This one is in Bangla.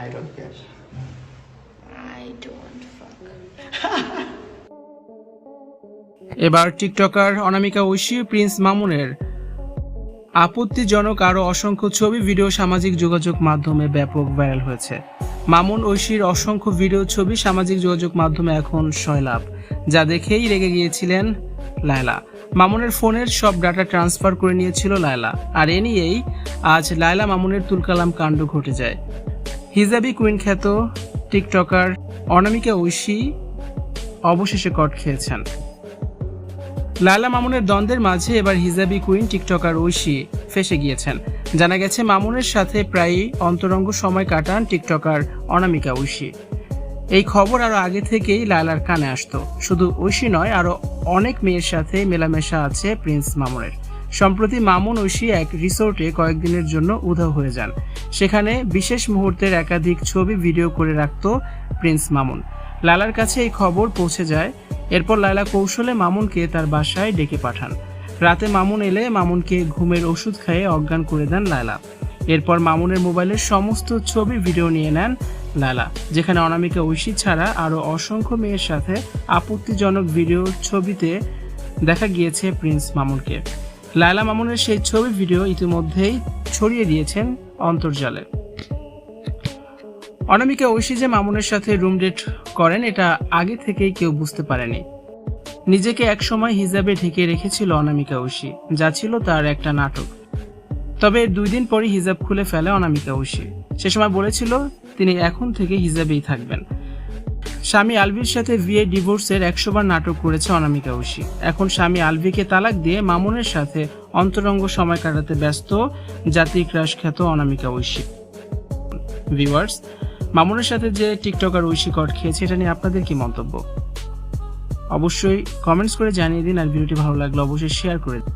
I don't care. I don't fuck. এবার টিকটকার অনামিকা ঐশী প্রিন্স মামুনের আপত্তিজনক আরও অসংখ্য ছবি ভিডিও সামাজিক যোগাযোগ মাধ্যমে ব্যাপক ভাইরাল হয়েছে মামুন ঐশীর অসংখ্য ভিডিও ছবি সামাজিক যোগাযোগ মাধ্যমে এখন সয়লাভ যা দেখেই রেগে গিয়েছিলেন লায়লা মামুনের ফোনের সব ডাটা ট্রান্সফার করে নিয়েছিল লায়লা আর এ নিয়েই আজ লায়লা মামুনের তুলকালাম কাণ্ড ঘটে যায় হিজাবি কুইন খ্যাত টিকটকার অনামিকা ঐশী অবশেষে কট খেয়েছেন। লালা মামুনের দ্বন্দ্বের মাঝে এবার হিজাবি কুইন টিকটকার ঐশী ফেসে গিয়েছেন। জানা গেছে, মামুনের সাথে প্রায়ই অন্তরঙ্গ সময় কাটান টিকটকার অনামিকা ঐশী। এই খবর আরও আগে থেকেই লায়লার কানে আসতো। শুধু ঐশী নয় আরও অনেক মেয়ের সাথে মেলামেশা আছে প্রিন্স মামুনের। সম্প্রতি মামুন ঐশী এক রিসোর্টে কয়েকদিনের জন্য উধাও হয়ে যান। সেখানে বিশেষ মুহূর্তের একাধিক ছবি ভিডিও করে রাখত প্রিন্স মামুন। লালার কাছে এই খবর পৌঁছে যায়। এরপর লায়লা কৌশলে মামুনকে তার বাসায় ডেকে পাঠান। রাতে মামুন এলে মামুনকে ঘুমের ওষুধ খাইয়ে অজ্ঞান করে দেন লায়লা এরপর মামুনের মোবাইলের সমস্ত ছবি ভিডিও নিয়ে নেন লালা, যেখানে অনামিকা ঐশী ছাড়া আরও অসংখ্য মেয়ের সাথে আপত্তিজনক ভিডিও ছবিতে দেখা গিয়েছে প্রিন্স মামুনকে। লায়লা মামুনের সেই ছবি ভিডিও ইতিমধ্যেই ছড়িয়ে দিয়েছেন অন্তর্জালে। অনামিকা ঐশী যে মামুনের সাথে রুম ডেট করেন, এটা আগে থেকেই কেউ বুঝতে পারেনি। নিজেকে একসময় হিজাবে ঢেকে রেখেছিল অনামিকা ঐশী, যা ছিল তার একটা নাটক। তবে দুই দিন পরই হিজাব খুলে ফেলে অনামিকা ঐশী। সে সময় বলেছিল, তিনি এখন থেকে হিজাবেই থাকবেন। স্বামী আলভির সাথে বিয়ে, ডিভোর্সের একশো বার নাটক করেছে অনামিকা ঐশী। এখন স্বামী আলভিকে তালাক দিয়ে মামুনের সাথে অন্তরঙ্গ সময় কাটাতে ব্যস্ত জাতি ক্রাশ খ্যাত অনামিকা ঐশী। ভিউয়ার্স, মামুনের সাথে যে টিকটকার ঐশী কট খেয়েছে, এটা নিয়ে আপনাদের কি মন্তব্য? অবশ্যই কমেন্টস করে জানিয়ে দিন আর ভিডিওটি ভালো লাগলে অবশ্যই শেয়ার করে দিন।